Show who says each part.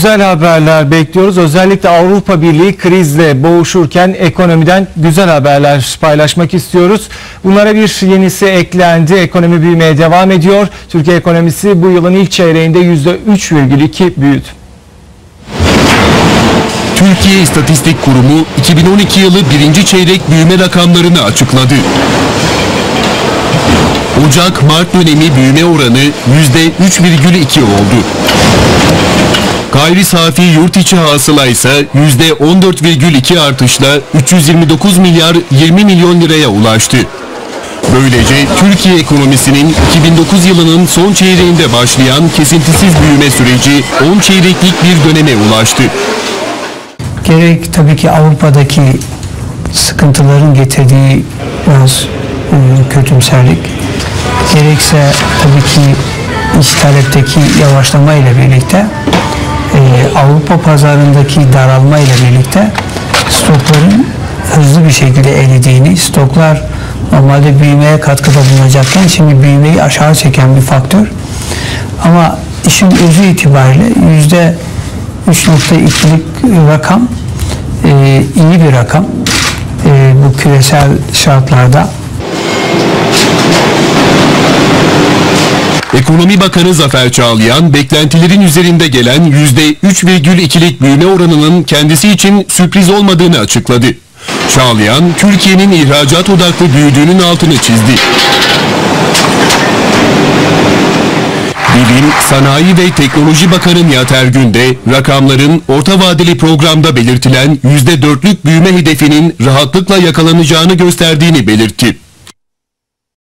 Speaker 1: Güzel haberler bekliyoruz. Özellikle Avrupa Birliği krizle boğuşurken ekonomiden güzel haberler paylaşmak istiyoruz. Bunlara bir yenisi eklendi. Ekonomi büyümeye devam ediyor. Türkiye ekonomisi bu yılın ilk çeyreğinde %3,2 büyüdü.
Speaker 2: Türkiye İstatistik Kurumu 2012 yılı birinci çeyrek büyüme rakamlarını açıkladı. Ocak-Mart dönemi büyüme oranı %3,2 oldu. Gayri safi yurt içi hasıla ise %14,2 artışla 329 milyar 20 milyon liraya ulaştı. Böylece Türkiye ekonomisinin 2009 yılının son çeyreğinde başlayan kesintisiz büyüme süreci 10 çeyreklik bir döneme ulaştı.
Speaker 3: Gerek tabii ki Avrupa'daki sıkıntıların getirdiği biraz e, kötümserlik, gerekse tabii ki iç talepteki yavaşlama ile birlikte e, Avrupa pazarındaki daralma ile birlikte stokların hızlı bir şekilde eridiğini, stoklar normalde büyümeye katkıda bulunacakken şimdi büyümeyi aşağı çeken bir faktör. Ama işin özü itibariyle yüzde 3.2'lik rakam e, iyi bir rakam e, bu küresel şartlarda.
Speaker 2: Ekonomi Bakanı Zafer Çağlayan, beklentilerin üzerinde gelen %3,2'lik büyüme oranının kendisi için sürpriz olmadığını açıkladı. Çağlayan, Türkiye'nin ihracat odaklı büyüdüğünün altını çizdi. Bilim, Sanayi ve Teknoloji Bakanı Nihat Ergün de rakamların orta vadeli programda belirtilen %4'lük büyüme hedefinin rahatlıkla yakalanacağını gösterdiğini belirtti.